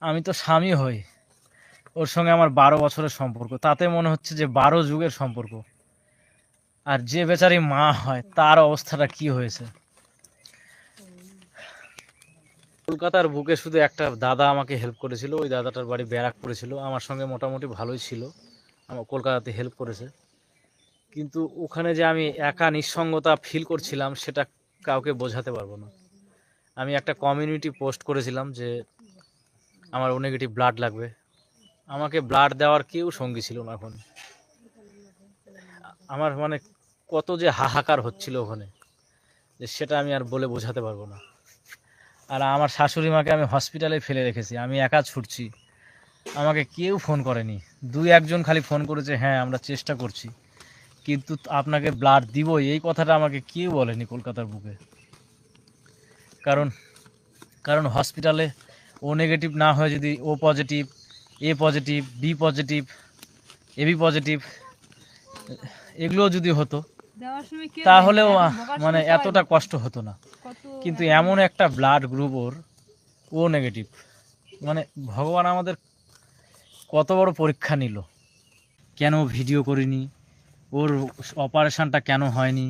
আমি তো স্বামী হই। ওর সঙ্গে আমার বারো বছরের সম্পর্ক। তাতে মনে হচ্ছে যে বারো যুগের সম্পর্ক। আর যে বেচারি মা হয়, তার অবস্থাটা কি হয়েছে? কলকাতার বুকে শুধু একটা দাদা আমাকে হেল্প করেছিল। ওই দাদাটার বাড়ি ব্যারাক ছিল আমার সঙ্গে মোটামুটি ভালোই ছিল। আমার কলকাতাতে হেল্প করেছে। কিন্তু ওখানে যে আমি একা নিঃসঙ্গতা ফিল করছিলাম, সেটা কাউকে বোঝাতে পারব না। আমি একটা কমিউনিটি পোস্ট করেছিলাম যে আমার ও নেগেটিভ ব্লাড লাগবে। আমাকে ব্লাড দেওয়ার কেউ সঙ্গী ছিল না ওখানে। আমার মানে কত যে হাহাকার হচ্ছিল ওখানে, যে সেটা আমি আর বলে বোঝাতে পারব না। আর আমার শাশুড়ি মাকে আমি হসপিটালে ফেলে রেখেছি, আমি একা ছুটছি। আমাকে কেউ ফোন করেনি। দুই একজন খালি ফোন করেছে হ্যাঁ আমরা চেষ্টা করছি। কিন্তু আপনাকে ব্লাড দিব, এই কথাটা আমাকে কেউ বলেনি কলকাতার বুকে। কারণ কারণ হসপিটালে ও নেগেটিভ না হয় যদি O positive A positive B positive AB positive এগুলো যদি হতো তাহলেও মানে এতটা কষ্ট হতো না। কিন্তু এমন একটা ব্লাড গ্রুপ ওর ও নেগেটিভ মানে ভগবান আমাদের কত বড় পরীক্ষা নিল। কেন ভিডিও করিনি? ওর অপারেশনটা কেন হয়নি?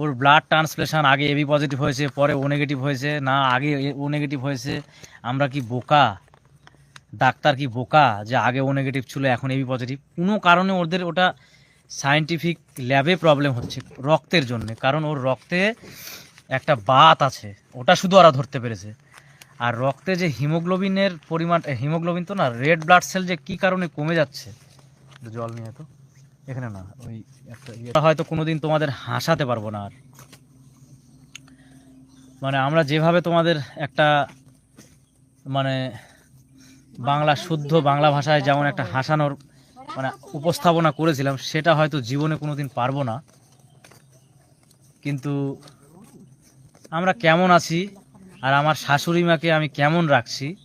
ওর ব্লাড ট্রান্সপ্লেশন আগে এবি পজিটিভ হয়েছে, পরে ও নেগেটিভ হয়েছে, না, আগে ও নেগেটিভ হয়েছে। আমরা কি বোকা? ডাক্তার কি বোকা যে আগে ও নেগেটিভ ছিল, এখন এবি পজিটিভ কোনো কারণে ওদের ওটা সায়েন্টিফিক ল্যাবে প্রবলেম হচ্ছে রক্তের জন্য। কারণ ওর রক্তে একটা বাত আছে, ওটা শুধু ওরা ধরতে পেরেছে। আর রক্তে যে হিমোগ্লোবিনের পরিমাণ হিমোগ্লোবিন তো না রেড ব্লাড সেল যে কি কারণে কমে যাচ্ছে? জল নিয়ে তো। এখানে না। ওই একটা ইয়ে- হয়তো কোনোদিন তোমাদের হাসাতে পারব না আর। মানে আমরা যেভাবে তোমাদের একটা মানে বাংলা শুদ্ধ বাংলা ভাষায় যেমন একটা হাসানোর মানে উপস্থাপনা করেছিলাম সেটা হয়তো জীবনে কোনোদিন পারব না। কিন্তু আমরা কেমন আছি আর আমার শাশুড়ি মাকে আমি কেমন রাখছি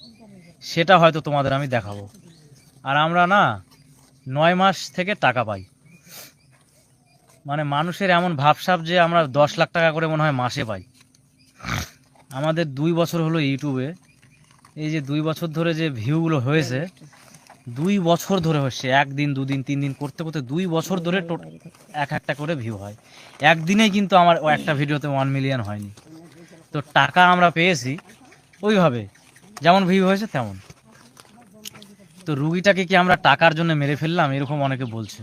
সেটা হয়তো তোমাদের আমি দেখাবো। আর আমরা না নয় মাস থেকে টাকা পাই। মানে মানুষের এমন ভাবসাব যে আমরা দশ লাখ টাকা করে মনে হয় মাসে পাই। আমাদের দুই বছর হলো ইউটিউবে। এই যে দুই বছর ধরে যে ভিউগুলো হয়েছে, দুই বছর ধরে হচ্ছে। একদিন, দুদিন তিন দিন করতে করতে দুই বছর ধরে এক একটা করে ভিউ হয়। একদিনেই কিন্তু আমার একটা ভিডিওতে ওয়ান মিলিয়ন হয়নি। তো টাকা আমরা পেয়েছি ওইভাবে। যেমন ভিউ হয়েছে তেমন। তো রুগীটাকে কি আমরা টাকার জন্য মেরে ফেললাম? এরকম অনেকে বলছে।